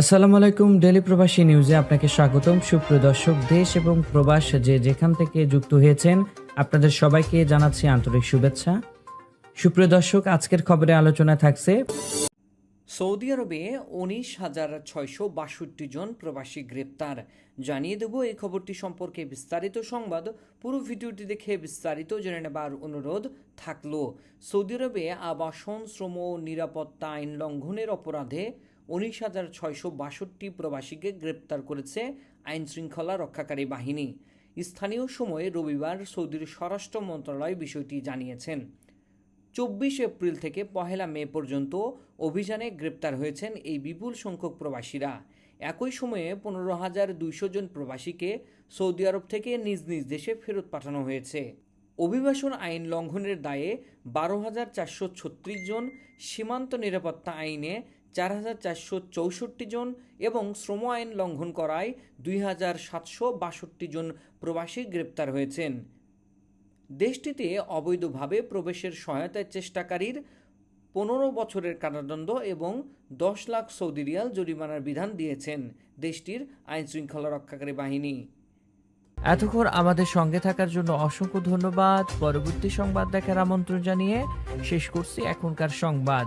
আসসালামু আলাইকুম ডেলি প্রবাসী নিউজে আপনাকে স্বাগতম। সুপ্রিয় দর্শক, দেশ এবং প্রবাস যে যেখান থেকে যুক্ত হয়েছেন, আপনাদের সবাইকে জানাচ্ছি আন্তরিক শুভেচ্ছা। সুপ্রিয় দর্শক, আজকের খবরে আলোচনা থাকছে সৌদি আরবে উনিশ হাজার ছয়শো বাষট্টি জন প্রবাসী গ্রেপ্তার। জানিয়ে দেব এই খবরটি সম্পর্কে বিস্তারিত সংবাদ। পুরো ভিডিওটি দেখে বিস্তারিত জেনে নেবার অনুরোধ থাকল। সৌদি আরবে আবাসন, শ্রম ও নিরাপত্তা আইন লঙ্ঘনের অপরাধে উনিশ হাজার ছয়শো বাষট্টি প্রবাসীকে গ্রেপ্তার করেছে আইন শৃঙ্খলা রক্ষাকারী বাহিনী। স্থানীয় সময়ে রবিবার সৌদির স্বরাষ্ট্র মন্ত্রণালয় বিষয়টি জানিয়েছেন। চব্বিশ এপ্রিল থেকে পহেলা মে পর্যন্ত অভিযানে গ্রেপ্তার হয়েছেন এই বিপুল সংখ্যক প্রবাসীরা। একই সময়ে পনেরো হাজার দুইশো জন প্রবাসীকে সৌদি আরব থেকে নিজ নিজ দেশে ফেরত পাঠানো হয়েছে। অভিবাসন আইন লঙ্ঘনের দায়ে বারো হাজার চারশো ছত্রিশ জন সীমান্ত নিরাপত্তা আইনে চার হাজার চারশো চৌষট্টি জন এবং শ্রম আইন লঙ্ঘন করায় দুই হাজার সাতশো বাষট্টি জন প্রবাসী গ্রেপ্তার হয়েছেন। দেশটিতে অবৈধভাবে প্রবেশের সহায়তায় চেষ্টাকারীর পনেরো বছরের কারাদণ্ড এবং দশ লাখ সৌদি রিয়াল জরিমানার বিধান দিয়েছেন দেশটির আইন শৃঙ্খলা রক্ষাকারী বাহিনী। এতক্ষণ আমাদের সঙ্গে থাকার জন্য অসংখ্য ধন্যবাদ। পরবর্তী সংবাদ দেখার আমন্ত্রণ জানিয়ে শেষ করছি এখনকার সংবাদ।